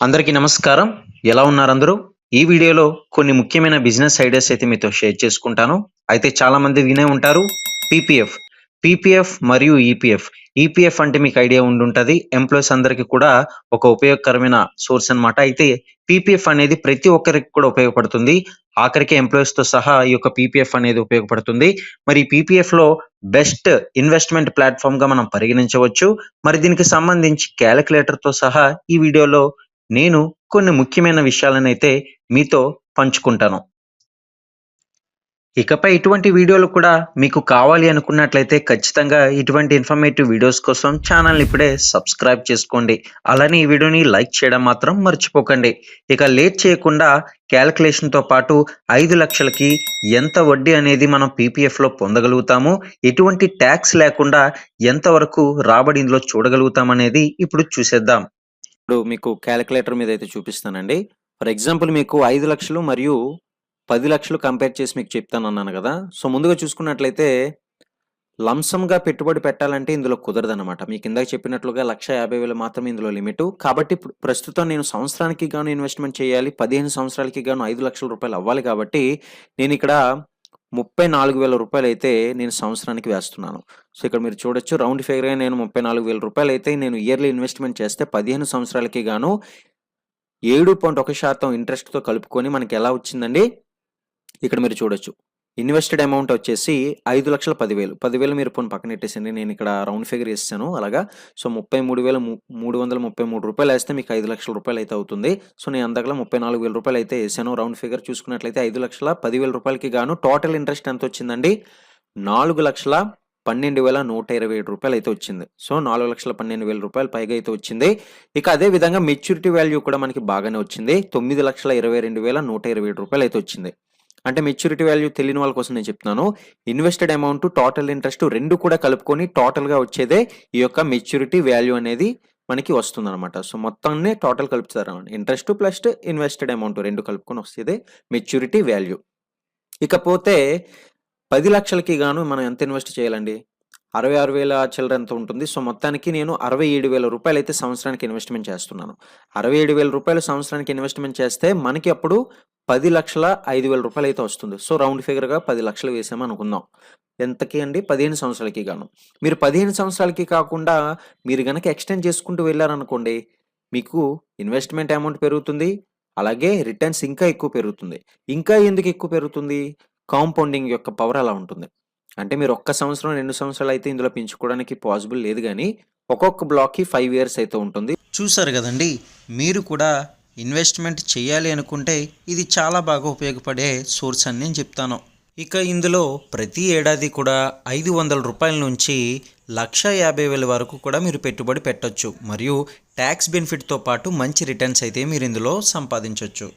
అందరికీ నమస్కారం. ఎలా ఉన్నారు అందరూ? ఈ వీడియోలో కొన్ని ముఖ్యమైన బిజినెస్ ఐడియాస్ అయితే మీతో షేర్ చేసుకుంటాను. అయితే చాలా మంది వినే ఉంటారు పీపీఎఫ్. పీపీఎఫ్ మరియు ఈపీఎఫ్. ఈపీఎఫ్ అంటే మీకు ఐడియా ఉండుంటది. ఎంప్లాయీస్ అందరికీ కూడా ఒక ఉపయోగకరమైన సోర్స్ అన్నమాట. అయితే పీపీఎఫ్ అనేది ప్రతి ఒక్కరికి కూడా ఉపయోగపడుతుంది. ఆఖరికి ఎంప్లాయీస్తో సహా ఈ యొక్క పీపీఎఫ్ అనేది ఉపయోగపడుతుంది. మరి పీపీఎఫ్లో బెస్ట్ ఇన్వెస్ట్మెంట్ ప్లాట్ఫామ్గా మనం పరిగణించవచ్చు. మరి దీనికి సంబంధించి క్యాలిక్యులేటర్తో సహా ఈ వీడియోలో నేను కొన్ని ముఖ్యమైన విషయాలను అయితే మీతో పంచుకుంటాను. ఇకపై ఇటువంటి వీడియోలు కూడా మీకు కావాలి అనుకున్నట్లయితే ఖచ్చితంగా ఇటువంటి ఇన్ఫర్మేటివ్ వీడియోస్ కోసం ఛానల్ ఇప్పుడే సబ్స్క్రైబ్ చేసుకోండి. అలానే ఈ వీడియోని లైక్ చేయడం మాత్రం మర్చిపోకండి. ఇక లేట్ చేయకుండా క్యాలిక్యులేషన్తో పాటు ఐదు లక్షలకి ఎంత వడ్డీ అనేది మనం పీపీఎఫ్‌లో పొందగలుగుతాము? ఎటువంటి ట్యాక్స్ లేకుండా ఎంతవరకు రాబడి ఇందులో చూడగలుగుతాం అనేది ఇప్పుడు చూసేద్దాం. ఇప్పుడు మీకు క్యాలిక్యులేటర్ మీద అయితే చూపిస్తానండి. ఫర్ ఎగ్జాంపుల్ మీకు ఐదు లక్షలు మరియు పది లక్షలు కంపేర్ చేసి మీకు చెప్తాను అన్నాను కదా. సో ముందుగా చూసుకున్నట్లయితే లంసంగా పెట్టుబడి పెట్టాలంటే ఇందులో కుదరదన్నమాట. మీకు ఇందాక చెప్పినట్లుగా లక్ష యాభై వేలు మాత్రమే ఇందులో లిమిట్ కాబట్టి ప్రస్తుతం నేను సంవత్సరానికి గాను ఇన్వెస్ట్మెంట్ చేయాలి పదిహేను సంవత్సరాలకి గాను ఐదు లక్షల రూపాయలు అవ్వాలి కాబట్టి నేను ఇక్కడ ముప్పై నాలుగు వేల రూపాయలు అయితే నేను సంవత్సరానికి వేస్తున్నాను. సో ఇక్కడ మీరు చూడొచ్చు రౌండ్ ఫిగర్గా నేను ముప్పై నాలుగు వేల రూపాయలు అయితే నేను ఇయర్లీ ఇన్వెస్ట్మెంట్ చేస్తే పదిహేను సంవత్సరాలకి గాను ఏడు పాయింట్ ఒక శాతం ఇంట్రెస్ట్తో కలుపుకొని మనకి ఎలా వచ్చిందండి? ఇక్కడ మీరు చూడొచ్చు. ఇన్వెస్టెడ్ అమౌంట్ వచ్చేసి ఐదు లక్షల పదివేలు. పదివేలు మీరు పోను పక్కన పెట్టేసింది నేను ఇక్కడ రౌండ్ ఫిగర్ ఇస్తాను. అలాగా? సో ముప్పై మూడు వేల మూడు వందల ముప్పై మూడు రూపాయలు వేస్తే మీకు ఐదు లక్షల రూపాయలు అయితే అవుతుంది. సో నేను అందగల ముప్పై నాలుగు వేల రూపాయలు అయితే వేసాను. రౌండ్ ఫిగర్ చూసుకున్నట్లయితే ఐదు లక్షల పదివేల రూపాయలకి గాను టోటల్ ఇంట్రెస్ట్ ఎంత వచ్చిందండి? నాలుగు లక్షల పన్నెండు వేల నూట ఇరవై ఏడు రూపాయలు అయితే వచ్చింది. సో నాలుగు లక్షల పన్నెండు వేల రూపాయలు పైగా అయితే వచ్చింది. ఇక అదే విధంగా మెచ్యూరిటీ వాల్యూ కూడా మనకి బాగానే వచ్చింది. తొమ్మిది లక్షల ఇరవై రెండు వేల నూట ఇరవై ఏడు రూపాయలు అయితే వచ్చింది. అంటే మెచ్యూరిటీ వాల్యూ తెలియని వాళ్ళ కోసం నేను చెప్తున్నాను. ఇన్వెస్టెడ్ అమౌంట్ టోటల్ ఇంట్రెస్ట్ రెండు కూడా కలుపుకొని టోటల్గా వచ్చేదే ఈ యొక్క మెచ్యూరిటీ వాల్యూ అనేది మనకి వస్తుంది అనమాట సో మొత్తాన్ని టోటల్ కలుపుతారు ఇంట్రెస్ట్ ప్లస్ ఇన్వెస్టెడ్ అమౌంట్ రెండు కలుపుకొని వస్తుంది మెచ్యూరిటీ వాల్యూ ఇకపోతే పది లక్షలకి గాను మనం ఎంత ఇన్వెస్ట్ చేయాలండి? అరవై ఆరు వేల చిల్లర ఎంత ఉంటుంది? సో మొత్తానికి నేను అరవై ఏడు వేల రూపాయలు అయితే సంవత్సరానికి ఇన్వెస్ట్మెంట్ చేస్తున్నాను. అరవై ఏడు వేల రూపాయలు సంవత్సరానికి ఇన్వెస్ట్మెంట్ చేస్తే మనకి అప్పుడు పది లక్షల ఐదు వేల రూపాయలు అయితే వస్తుంది. సో రౌండ్ ఫిగర్గా పది లక్షలు వేసామని అనుకుందాం. ఎంతకి అండి? పదిహేను సంవత్సరాలకి గాను. మీరు పదిహేను సంవత్సరాలకి కాకుండా మీరు కనుక ఎక్స్టెండ్ చేసుకుంటూ వెళ్ళారనుకోండి మీకు ఇన్వెస్ట్మెంట్ అమౌంట్ పెరుగుతుంది అలాగే రిటర్న్స్ ఇంకా ఎక్కువ పెరుగుతుంది. ఇంకా ఎందుకు ఎక్కువ పెరుగుతుంది? కాంపౌండింగ్ యొక్క పవర్ అలా ఉంటుంది. అంటే మీరు ఒక్క సంవత్సరం రెండు సంవత్సరాలు అయితే ఇందులో పెంచుకోవడానికి పాసిబుల్ లేదు కానీ ఒక్కొక్క బ్లాక్కి ఫైవ్ ఇయర్స్ అయితే ఉంటుంది. చూసారు కదండి మీరు కూడా ఇన్వెస్ట్మెంట్ చేయాలి అనుకుంటే ఇది చాలా బాగా ఉపయోగపడే సోర్స్ అని నేను చెప్తాను. ఇక ఇందులో ప్రతి ఏడాది కూడా ఐదు వందల రూపాయల నుంచి లక్ష యాభై వేల వరకు కూడా మీరు పెట్టుబడి పెట్టొచ్చు. మరియు ట్యాక్స్ బెనిఫిట్తో పాటు మంచి రిటర్న్స్ అయితే మీరు ఇందులో సంపాదించవచ్చు